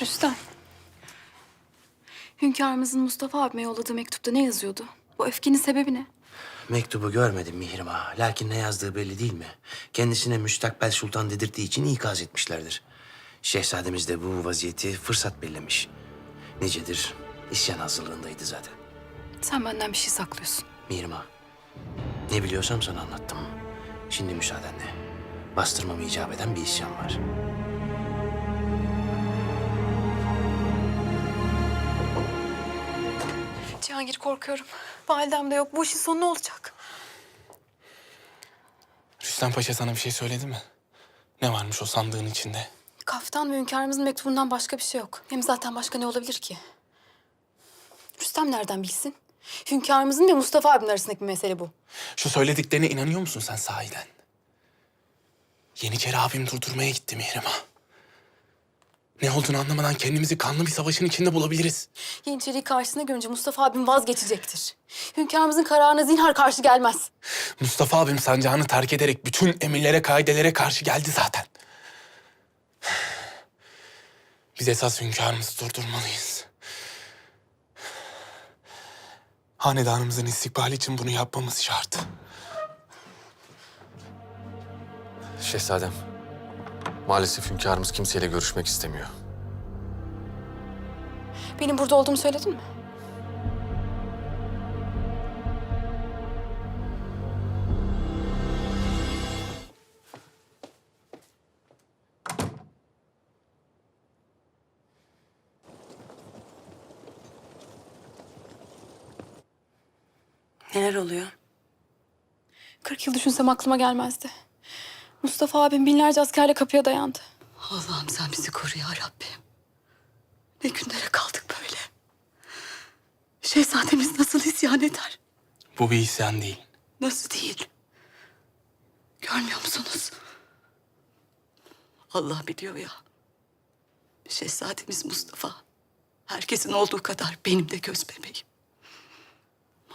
Rüstem. Hünkârımızın Mustafa abime yolladığı mektupta ne yazıyordu? Bu öfkenin sebebi ne? Mektubu görmedim Mihrim Ağa. Lakin ne yazdığı belli değil mi? Kendisine müstakbel sultan dedirttiği için ikaz etmişlerdir. Şehzademiz de bu vaziyeti fırsat bellemiş. Nicedir isyan hazırlığındaydı zaten. Sen benden bir şey saklıyorsun. Mihrim Ağa, ne biliyorsam sana anlattım. Şimdi müsaadenle. Bastırmamı icap eden bir isyan var. Cihangir korkuyorum. Validem de yok. Bu işin sonu ne olacak? Rüstem Paşa sana bir şey söyledi mi? Ne varmış o sandığın içinde? Kaftan ve hünkârımızın mektubundan başka bir şey yok. Hem zaten başka ne olabilir ki? Rüstem nereden bilsin? Hünkârımızın ve Mustafa abimin arasındaki bir mesele bu. Şu söylediklerine inanıyor musun sen sahiden? Yeniçeri abim durdurmaya gitti Mihrim'a. Ne olduğunu anlamadan kendimizi kanlı bir savaşın içinde bulabiliriz. Yeniçeri'yi karşısına görünce Mustafa abim vazgeçecektir. Hünkârımızın kararına zinhar karşı gelmez. Mustafa abim sancağını terk ederek bütün emirlere, kaidelere karşı geldi zaten. Biz esas hünkârımızı durdurmalıyız. Hanedanımızın istikbali için bunu yapmamız şart. Şehzadem, maalesef hünkârımız kimseyle görüşmek istemiyor. Benim burada olduğumu söyledin mi? Neler oluyor? Kırk yıl düşünsem aklıma gelmezdi. Mustafa abim binlerce askerle kapıya dayandı. Allah'ım sen bizi koru ya Rabbim. Ne günlere kaldık böyle. Şehzademiz nasıl isyan eder? Bu bir isyan değil. Nasıl değil? Görmüyor musunuz? Allah biliyor ya. Şehzademiz Mustafa. Herkesin olduğu kadar benim de göz bebeğim.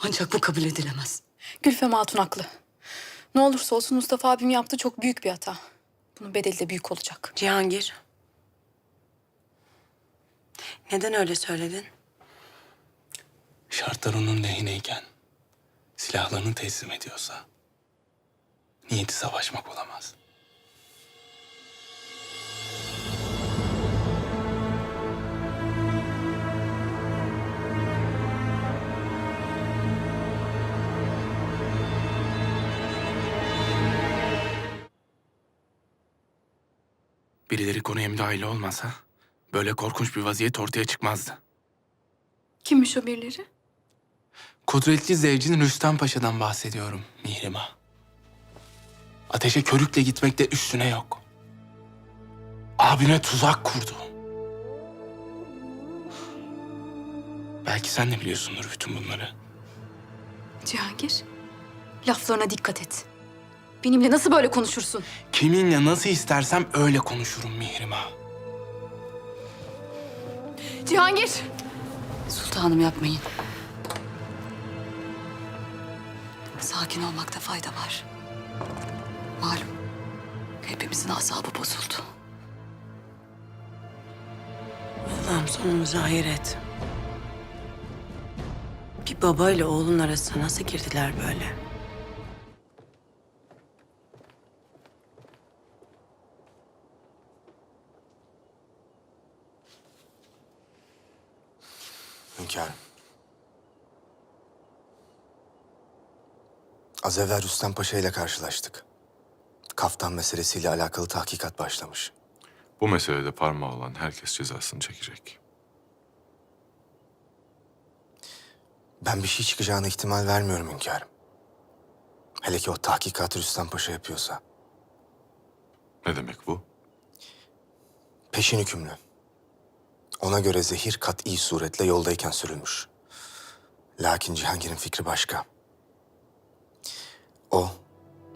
Ancak bu kabul edilemez. Gülfem Hatun haklı. Ne olursa olsun Mustafa abim yaptığı çok büyük bir hata. Bunun bedeli de büyük olacak. Cihangir. Neden öyle söyledin? Şartlar onun lehineyken silahlarını teslim ediyorsa niyeti savaşmak olamaz. Birileri konuya müdahale olmasa böyle korkunç bir vaziyet ortaya çıkmazdı. Kimmiş o birileri? Kudretli zevcin Rüstem Paşa'dan bahsediyorum Mihrim'a. Ateşe körükle gitmekte üstüne yok. Abine tuzak kurdu. Belki sen de biliyorsundur bütün bunları. Cihangir, laflarına dikkat et. Benimle nasıl böyle konuşursun? Kiminle nasıl istersem öyle konuşurum Mihrim'a. Cihangir! Sultanım yapmayın. Sakin olmakta fayda var. Malum hepimizin asabı bozuldu. Allah'ım sonumuzu hayır et. Bir baba ile oğlun arasına nasıl girdiler böyle? Hünkârım. Az evvel Rüstem Paşa ile karşılaştık. Kaftan meselesiyle alakalı tahkikat başlamış. Bu meselede parmağı olan herkes cezasını çekecek. Ben bir şey çıkacağına ihtimal vermiyorum hünkârım. Hele ki o tahkikatı Rüstem Paşa yapıyorsa. Ne demek bu? Peşin hükümlü. Ona göre zehir kat'i suretle yoldayken sürülmüş. Lakin Cihangir'in fikri başka. O,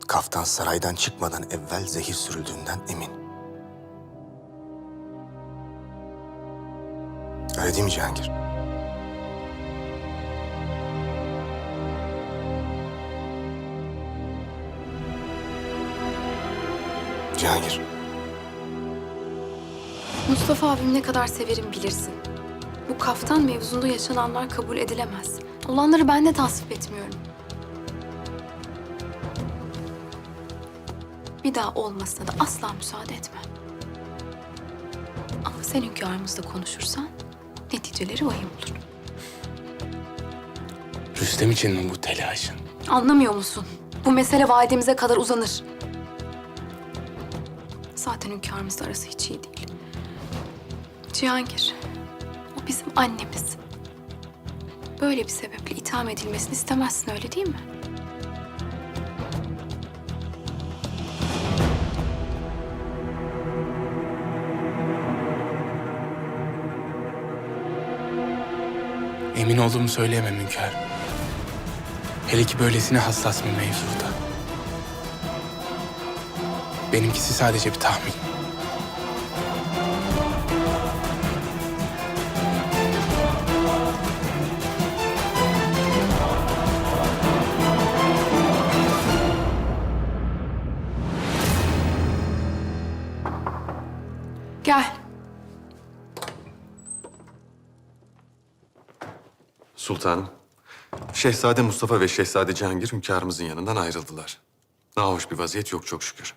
kaftan saraydan çıkmadan evvel zehir sürüldüğünden emin. Öyle değil mi Cihangir? Cihangir. Mustafa abim ne kadar severim bilirsin. Bu kaftan mevzunda yaşananlar kabul edilemez. Olanları ben de tasvip etmiyorum. Bir daha olmasına da asla müsaade etmem. Ama sen hünkârımızla konuşursan neticeleri vahim olur. Rüstem için mi bu telaşın? Anlamıyor musun? Bu mesele validemize kadar uzanır. Zaten hünkârımızla arası hiç iyi değil. Cihangir, o bizim annemiz. Böyle bir sebeple itham edilmesini istemezsin öyle değil mi? Emin olduğumu söyleyemem hünkârım. Hele ki böylesine hassas bir mevzuda. Benimkisi sadece bir tahmin. Sultanım, Şehzade Mustafa ve Şehzade Cihangir hünkârımızın yanından ayrıldılar. Nahoş bir vaziyet yok çok şükür.